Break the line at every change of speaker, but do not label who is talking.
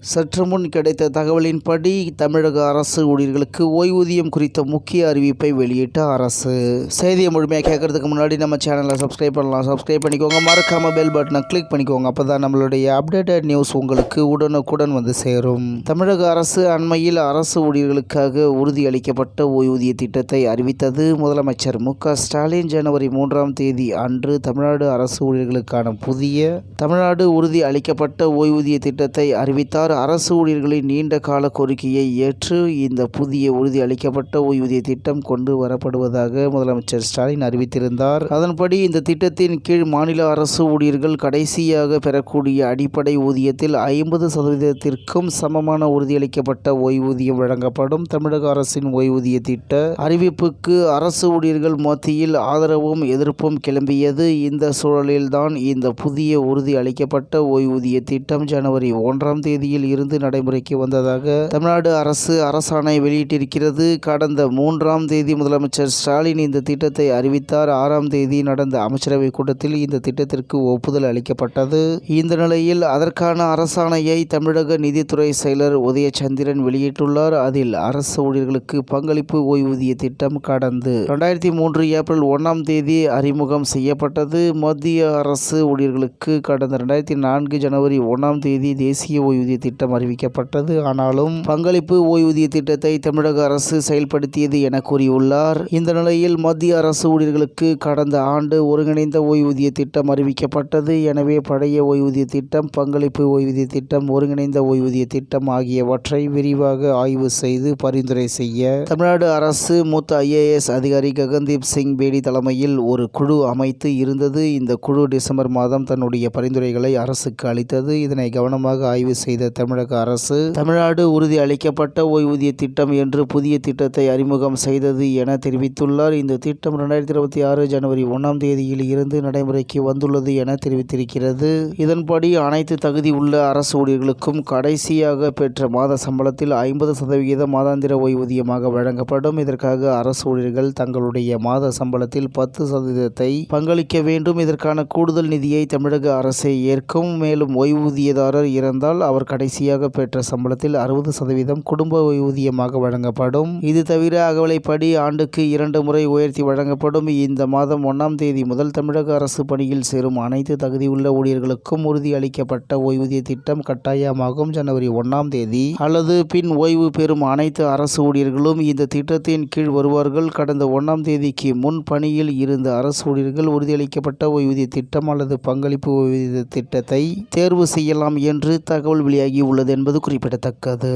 சற்று முன் கிடைத்த தகவலின்படி தமிழக அரசு ஊழியர்களுக்கு ஓய்வூதியம் குறித்த முக்கிய அறிவிப்பை வெளியிட்ட அரசு. செய்தியை முழுமையாக கேட்கறதுக்கு முன்னாடி நம்ம சேனலை சப்ஸ்கிரைப் பண்ணலாம். சப்ஸ்கிரைப் பண்ணிக்கோங்க. மறக்காம பெல் பட்டனை கிளிக் பண்ணிக்கோங்க. அப்போ தான் நம்மளுடைய அப்டேட்டட் நியூஸ் உங்களுக்கு உடனுக்குடன் வந்து சேரும். தமிழக அரசு அண்மையில் அரசு ஊழியர்களுக்காக உறுதியளிக்கப்பட்ட ஓய்வூதிய திட்டத்தை அறிவித்தது முதலமைச்சர் மு ஸ்டாலின் ஜனவரி மூன்றாம் தேதி அன்று. தமிழ்நாடு அரசு ஊழியர்களுக்கான புதிய தமிழ்நாடு உறுதி அளிக்கப்பட்ட ஓய்வூதிய திட்டத்தை அறிவித்தார். அரசு ஊழியர்களின் நீண்ட கால கோரிக்கையை ஏற்று இந்த புதிய உறுதி அளிக்கப்பட்ட ஓய்வூதிய திட்டம் கொண்டு வரப்படுவதாக முதலமைச்சர் ஸ்டாலின் அறிவித்திருந்தார். அதன்படி இந்த திட்டத்தின் கீழ் மாநில அரசு ஊழியர்கள் கடைசியாக பெறக்கூடிய அடிப்படை ஊதியத்தில் ஐம்பது சதவீதத்திற்கும் சமமான உறுதியளிக்கப்பட்ட ஓய்வூதியம் வழங்கப்படும். தமிழக அரசின் ஓய்வூதிய திட்ட அறிவிப்புக்கு அரசு ஊழியர்கள் மத்தியில் ஆதரவும் எதிர்ப்பும் கிளம்பியது. இந்த சூழலில்தான் இந்த புதிய உறுதி அளிக்கப்பட்ட ஓய்வூதிய திட்டம் ஜனவரி ஒன்றாம் தேதியில் இருந்து நடைமுறைக்கு வந்ததாக தமிழ்நாடு அரசு அரசாணை வெளியிட்டிருக்கிறது. கடந்த மூன்றாம் தேதி முதலமைச்சர் ஸ்டாலின் இந்த திட்டத்தை அறிவித்தார். ஆறாம் தேதி நடந்த அமைச்சரவை கூட்டத்தில் இந்த திட்டத்திற்கு ஒப்புதல் அளிக்கப்பட்டது. இந்த நிலையில் அதற்கான அரசாணையை தமிழக நிதித்துறை செயலர் உதயச்சந்திரன் வெளியிட்டுள்ளார். அதில் அரசு ஊழியர்களுக்கு பங்களிப்பு ஓய்வூதிய திட்டம் கடந்து இரண்டாயிரத்தி மூன்று ஏப்ரல் ஒன்றாம் தேதி அறிமுகம் செய்யப்பட்டது. மத்திய அரசு ஊழியர்களுக்கு கடந்த ரெண்டாயிரத்தி நான்கு ஜனவரி ஒன்றாம் தேதி தேசிய ஓய்வூதிய திட்டம் அறிவிக்கப்பட்டது. ஆனாலும் பங்களிப்பு ஓய்வூதிய திட்டத்தை தமிழக அரசு செயல்படுத்தியது என கூறியுள்ளார். இந்த நிலையில் மத்திய அரசு ஊழியர்களுக்கு கடந்த ஆண்டு ஒருங்கிணைந்த ஓய்வூதிய திட்டம் அறிவிக்கப்பட்டது. எனவே பழைய ஓய்வூதிய திட்டம் பங்களிப்பு ஓய்வூதிய திட்டம் ஒருங்கிணைந்த ஓய்வூதிய திட்டம் ஆகியவற்றை விரிவாக ஆய்வு செய்து பரிந்துரை செய்ய தமிழ்நாடு அரசு மூத்த ஐஏஎஸ் அதிகாரி ககன்தீப் சிங் பேடி தலைமையில் ஒரு குழு அமைத்து இருந்தது. இந்த குழு டிசம்பர் மாதம் தன்னுடைய பரிந்துரைகளை அரசுக்கு அளித்தது. இதனை கவனமாக ஆய்வு செய்த தமிழக அரசு தமிழ்நாடு உறுதி அளிக்கப்பட்ட ஓய்வூதிய திட்டம் என்று புதிய திட்டத்தை அறிமுகம் செய்தது என தெரிவித்துள்ளார். இந்த திட்டம் இரண்டாயிரத்தி இருபத்தி ஆறு ஜனவரி ஒன்றாம் தேதியில் இருந்து நடைமுறைக்கு வந்துள்ளது என தெரிவித்திருக்கிறது. இதன்படி அனைத்து தகுதி உள்ள அரசு ஊழியர்களுக்கும் கடைசியாக பெற்ற மாத சம்பளத்தில் ஐம்பது சதவிகித மாதாந்திர ஓய்வூதியமாக வழங்கப்படும். இதற்காக அரசு ஊழியர்கள் தங்களுடைய மாத சம்பளத்தில் பத்து சதவீதத்தை பங்களிக்க வேண்டும். இதற்கான கூடுதல் நிதியை தமிழக அரசே ஏற்கும். மேலும் ஓய்வூதியதாரர் இறந்தால் அவர் கடை கடைசியாக பெற்ற சம்பளத்தில் அறுபது சதவீதம் குடும்ப ஓய்வூதியமாக வழங்கப்படும். இது தவிர அகவலைப்படி ஆண்டுக்கு இரண்டு முறை உயர்த்தி வழங்கப்படும். இந்த மாதம் ஒன்றாம் தேதி முதல் தமிழக அரசு பணியில் சேரும் அனைத்து தகுதியுள்ள ஊழியர்களுக்கும் உறுதி அளிக்கப்பட்ட ஓய்வூதிய திட்டம் கட்டாயமாகும் ஜனவரி ஒன்றாம் தேதி. அல்லது பின் ஓய்வு பெறும் அனைத்து அரசு ஊழியர்களும் இந்த திட்டத்தின் கீழ் வருவார்கள். கடந்த ஒன்றாம் தேதிக்கு முன் பணியில் இருந்த அரசு ஊழியர்கள் உறுதியளிக்கப்பட்ட ஓய்வூதிய திட்டம் அல்லது பங்களிப்பு ஓய்வூதிய திட்டத்தை தேர்வு செய்யலாம் என்று தகவல் வெளியாகி உள்ளது என்பது குறிப்பிடத்தக்கது.